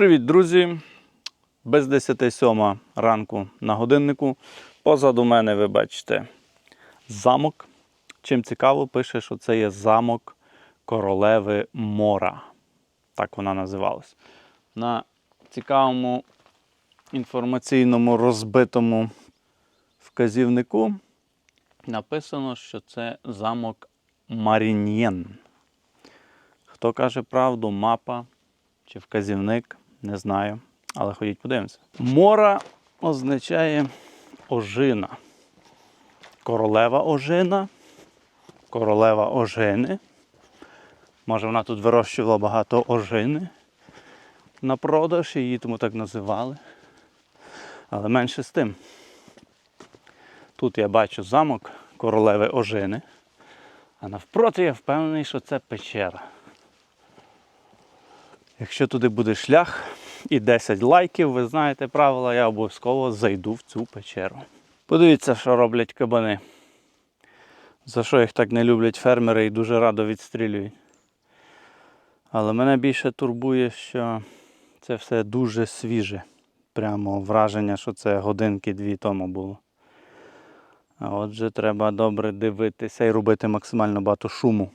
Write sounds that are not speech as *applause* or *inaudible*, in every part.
Привіт, друзі! Без 10 сьома ранку на годиннику. Позаду мене ви бачите замок. Чим цікаво, пише, що це є замок королеви Мора. Так вона називалась. На цікавому інформаційному розбитому вказівнику написано, що це замок Маріньєн. Хто каже правду, мапа чи вказівник, не знаю. Але ходіть подивимося. Мора означає ожина. Королева ожина, королева ожини. Може, вона тут вирощувала багато ожини на продаж, її тому так називали. Але менше з тим. Тут я бачу замок королеви ожини, а навпроти я впевнений, що це печера. Якщо туди буде шлях і 10 лайків, ви знаєте правила, я обов'язково зайду в цю печеру. Подивіться, що роблять кабани. За що їх так не люблять фермери і дуже радо відстрілюють. Але мене більше турбує, що це все дуже свіже. Прямо враження, що це годинки-дві тому було. А отже, треба добре дивитися і робити максимально багато шуму.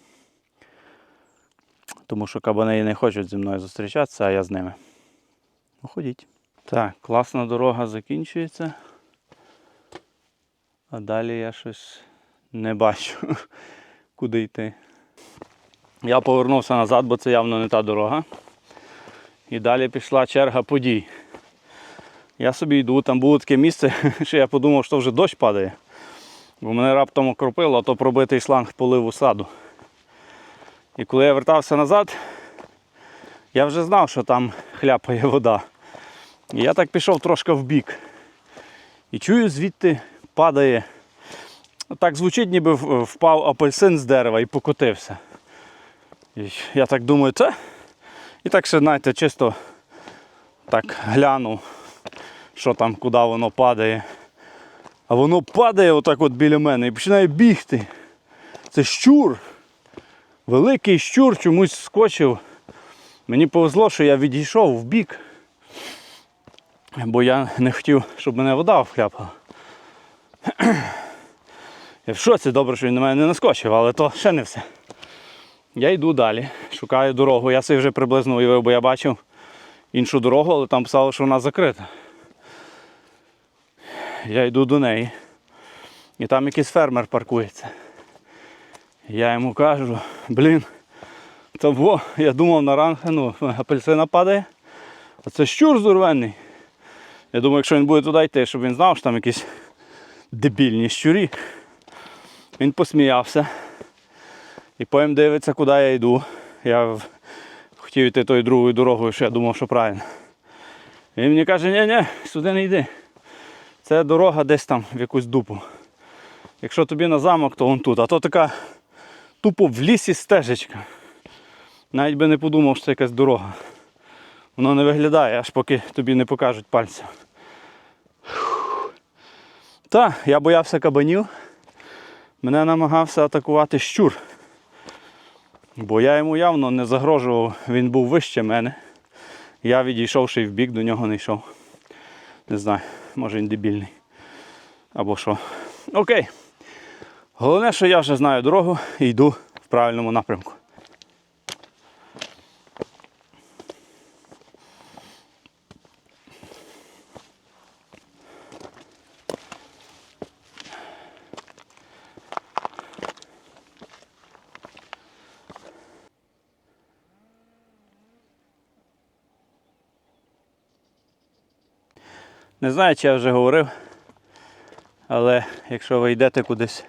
Тому що кабани не хочуть зі мною зустрічатися, а я з ними. Ну, ходіть. Так, класна дорога закінчується. А далі я щось не бачу, *laughs* куди йти. Я повернувся назад, бо це явно не та дорога. І далі пішла черга подій. Я собі йду, там було таке місце, *laughs* що я подумав, що вже дощ падає. Бо мене раптом окропило, а то пробитий шланг поливу саду. І коли я вертався назад, я вже знав, що там хляпає вода. Я так пішов трошки вбік. І чую, звідти падає. Так звучить, ніби впав апельсин з дерева і покотився. І я так думаю, це. І так ще, знаєте, чисто так гляну, що там, куди воно падає. А воно падає отак от біля мене і починає бігти. Це щур. Великий щур чомусь скочив. Мені повезло, що я відійшов в бік, бо я не хотів, щоб мене вода вхляпала. Я в шоці, добре, що він на мене не наскочив, але то ще не все. Я йду далі, шукаю дорогу. Я собі вже приблизно уявив, бо я бачив іншу дорогу, але там писало, що вона закрита. Я йду до неї. І там якийсь фермер паркується. Я йому кажу, блін, то во, я думав на ранг, ну, апельсина падає, а це щур здоровенний. Я думаю, якщо він буде туди йти, щоб він знав, що там якісь дебільні щурі. Він посміявся. І потім дивиться, куди я йду. Я хотів йти тою другою дорогою, що я думав, що правильно. Він мені каже, ні-ні, сюди не йди. Це дорога десь там в якусь дупу. Якщо тобі на замок, то вон тут. А то така тупо в лісі стежечка. Навіть би не подумав, що це якась дорога. Воно не виглядає, аж поки тобі не покажуть пальцем. Так, я боявся кабанів. Мене намагався атакувати щур. Бо я йому явно не загрожував, він був вище мене. Я відійшов ще й в бік, до нього не йшов. Не знаю, може він дебільний. Або що. Окей. Головне, що я вже знаю дорогу і йду в правильному напрямку. Не знаю, чи я вже говорив, але якщо ви йдете кудись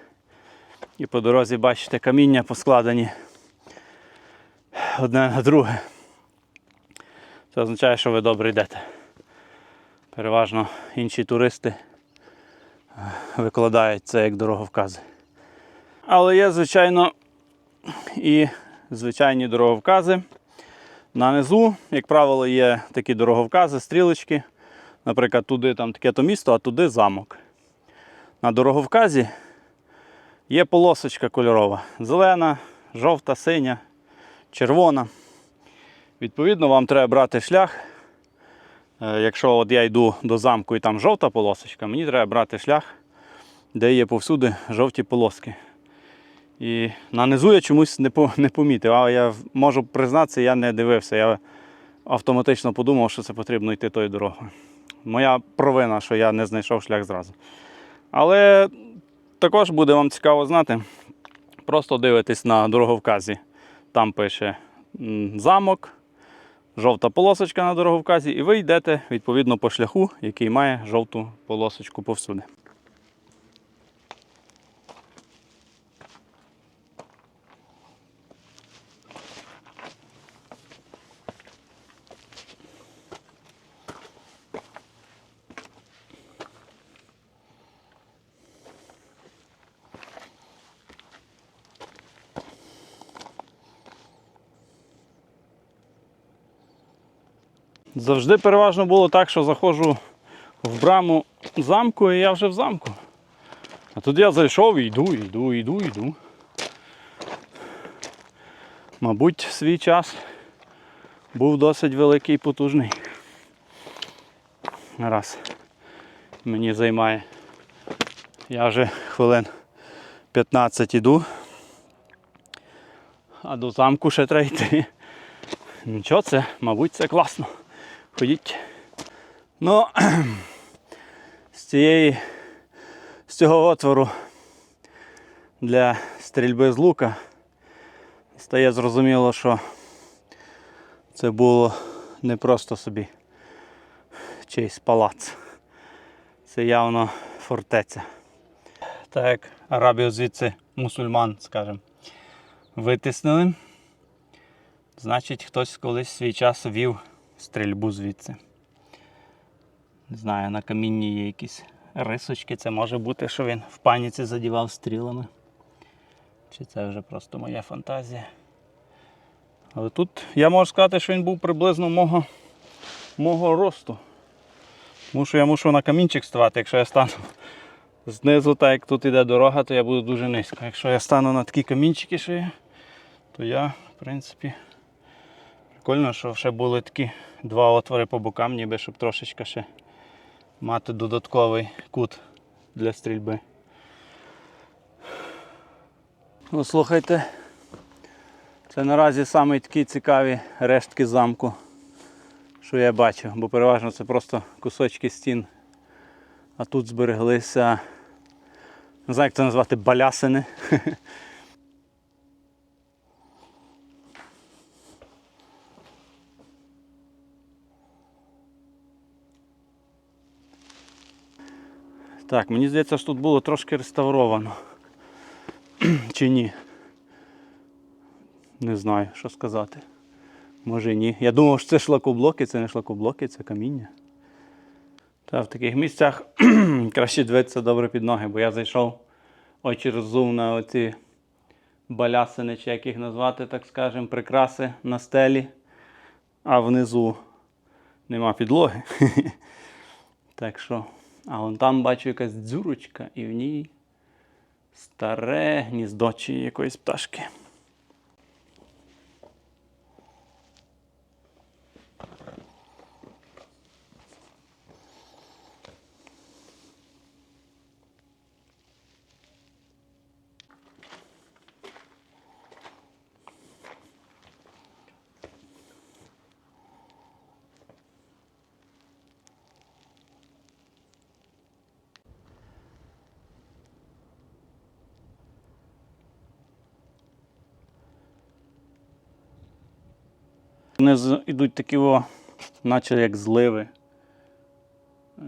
і по дорозі бачите каміння поскладені одне на друге, це означає, що ви добре йдете. Переважно інші туристи е, викладають це як дороговкази. Але є, звичайно, і звичайні дороговкази. На низу, як правило, є такі дороговкази, стрілочки. Наприклад, туди там таке то місто, а туди замок. На дороговказі є полосочка кольорова. Зелена, жовта, синя, червона. Відповідно, вам треба брати шлях Е, Якщо от я йду до замку і там жовта полосочка, мені треба брати шлях, де є повсюди жовті полоски. І на низу я чомусь не, по, не помітив, а я можу признатися, я не дивився. Я автоматично подумав, що це потрібно йти тою дорогою. Моя провина, що я не знайшов шлях зразу. Але також буде вам цікаво знати. Просто дивитесь на дороговказі. Там пише замок, жовта полосочка на дороговказі, і ви йдете відповідно по шляху, який має жовту полосочку повсюди. Завжди переважно було так, що заходжу в браму замку і я вже в замку. А тут я зайшов і йду, йду, йду, йду. Мабуть, свій час був досить великий і потужний. Раз. Мені займає. Я вже хвилин 15 іду. А до замку ще треба йти. Нічого, це, мабуть, це класно. Ходіть. Ну, *clears throat* з цієї, з цього отвору для стрільби з лука стає зрозуміло, що це було не просто собі чийсь палац. Це явно фортеця. Так як Арабію звідси мусульман, скажімо, витиснили. Значить, хтось колись свій час вів стрільбу звідси. Не знаю, на камінні є якісь рисочки. Це може бути, що він в паніці задівав стрілами. Чи це вже просто моя фантазія. Але тут я можу сказати, що він був приблизно мого, мого росту. Тому що я мушу на камінчик ставати, якщо я стану знизу, так як тут іде дорога, то я буду дуже низько. Якщо я стану на такі камінчики, що є, то я, в принципі, прикольно, що ще були такі два отвори по бокам, ніби щоб трошечки ще мати додатковий кут для стрільби. Ну, слухайте, це наразі самі такі цікаві рештки замку, що я бачив, бо переважно це просто кусочки стін. А тут збереглися, не знаю, як це назвати, балясини. *laughs* Так, мені здається, що тут було трошки реставровано. *clears throat* Чи ні? Не знаю, що сказати. Може ні. Я думав, що це шлакоблоки, це не шлакоблоки, це каміння. Та в таких місцях *clears throat* краще дивитися добре під ноги, бо я зайшов очі розум на оці балясини, чи як їх назвати, так скажемо, прикраси на стелі, а внизу нема підлоги. *laughs* Так що, а вон там бачу якась дзюрочка і в ній старе гніздо чи якоїсь пташки. Вони йдуть такі, о, наче як зливи.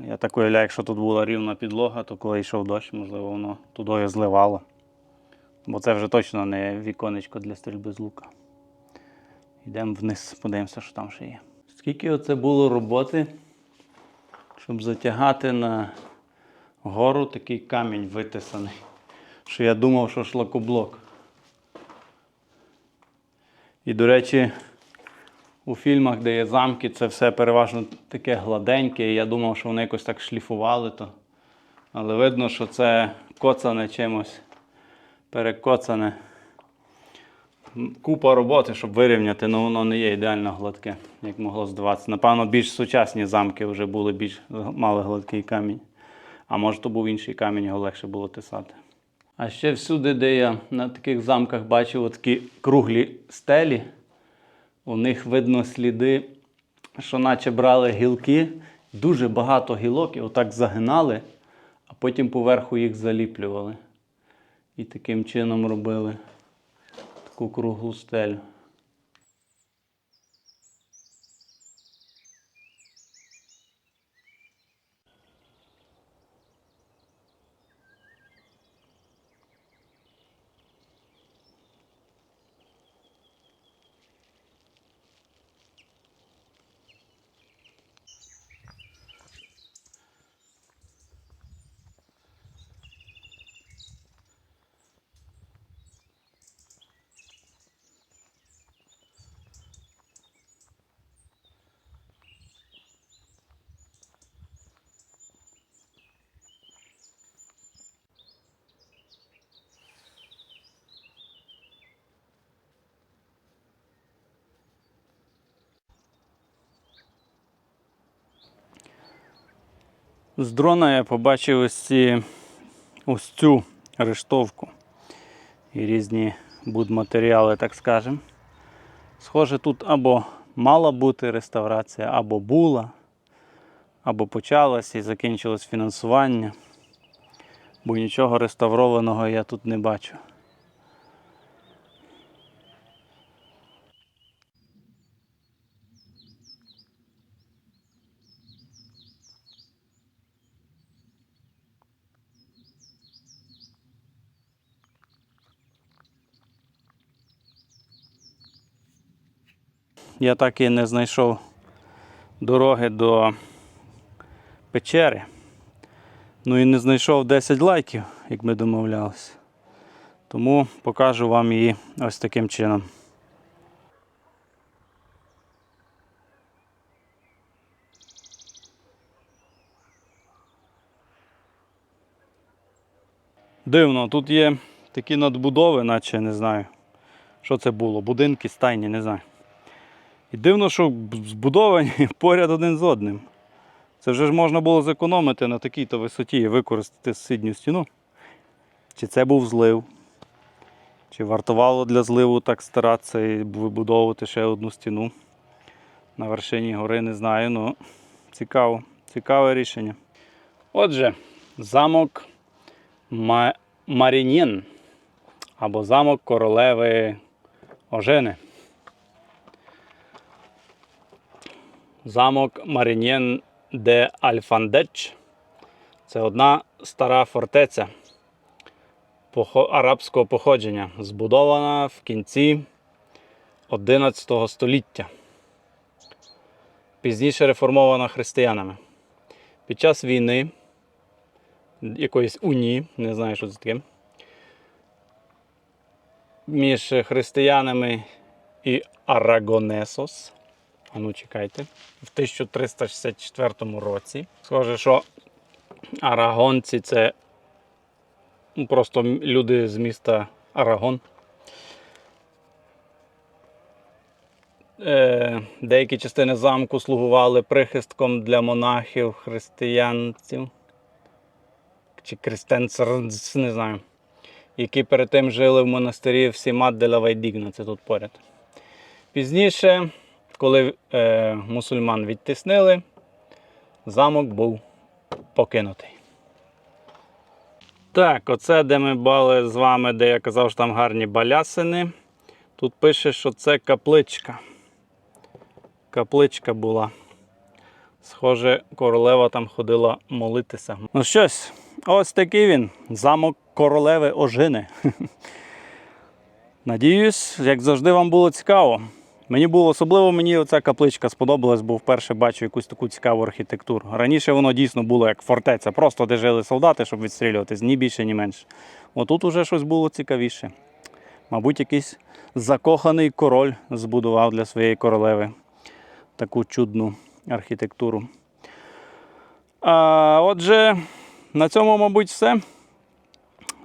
Я так уявляю, якщо тут була рівна підлога, то коли йшов дощ, можливо, воно туди зливало. Бо це вже точно не віконечко для стрільби з лука. Йдемо вниз, подивимося, що там ще є. Скільки оце було роботи, щоб затягати на гору такий камінь витисаний, що я думав, що шлакоблок. І, до речі, у фільмах, де є замки, це все переважно таке гладеньке. Я думав, що вони якось так шліфували то. Але видно, що це коцане чимось, перекоцане. купа роботи, щоб вирівняти, але воно не є ідеально гладке, як могло здаватися. Напевно, більш сучасні замки вже були більш мали гладкий камінь. А може, то був інший камінь, його легше було тисати. А ще всюди, де я на таких замках бачив такі круглі стелі, у них видно сліди, що наче брали гілки, дуже багато гілок і отак загинали, а потім поверху їх заліплювали. І таким чином робили таку круглу стелю. З дрона я побачив ось, ці, ось цю рештовку і різні будматеріали, так скажемо. Схоже, тут або мала бути реставрація, або була, або почалась і закінчилось фінансування. Бо нічого реставрованого я тут не бачу. Я так і не знайшов дороги до печери. Ну і не знайшов 10 лайків, як ми домовлялися. Тому покажу вам її ось таким чином. Дивно, тут є такі надбудови, наче не знаю, що це було. Будинки, стайні, не знаю. І дивно, що збудовані *laughs* поряд один з одним. Це вже ж можна було зекономити на такій-то висоті і використати сусідню стіну. Чи це був злив? Чи вартувало для зливу так старатися і вибудовувати ще одну стіну на вершині гори, не знаю. Ну, цікаво. Цікаве рішення. Отже, замок Ма... Марінін або замок королеви Ожени. Замок Марінєн де Альфандеч це одна стара фортеця арабського походження, збудована в кінці 11 століття. Пізніше реформована християнами. Під час війни якоїсь унії, не знаю, що це таке, між християнами і Арагонесос. А ну чекайте. В 1364 році. Схоже, що арагонці це ну, просто люди з міста Арагон. Е, деякі частини замку слугували прихистком для монахів, християнців чи крестенцер, не знаю, які перед тим жили в монастирі в Сімат де Вайдігна, це тут поряд. Пізніше, коли е, мусульман відтіснили, замок був покинутий. Так, оце де ми були з вами, де я казав, що там гарні балясини. Тут пише, що це капличка. Капличка була. Схоже, королева там ходила молитися. Ну щось, ось такий він. Замок королеви Ожини. *laughs* Надіюсь, як завжди, вам було цікаво. Мені було особливо мені оця капличка сподобалась, бо вперше бачу якусь таку цікаву архітектуру. Раніше воно дійсно було як фортеця, просто де жили солдати, щоб відстрілюватись, ні більше, ні менше. Отут уже щось було цікавіше. Мабуть, якийсь закоханий король збудував для своєї королеви таку чудну архітектуру. А, отже, на цьому, мабуть, все.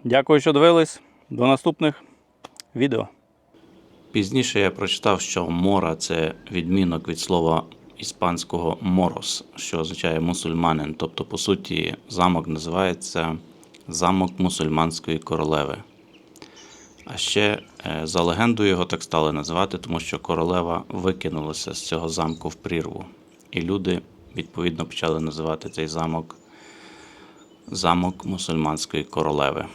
Дякую, що дивились. До наступних відео. Пізніше я прочитав, що мора це відмінок від слова іспанського морос, що означає мусульманин. Тобто, по суті, замок називається замок мусульманської королеви. А ще е, за легендою його так стали називати, тому що королева викинулася з цього замку в прірву. І люди відповідно почали називати цей замок замок мусульманської королеви.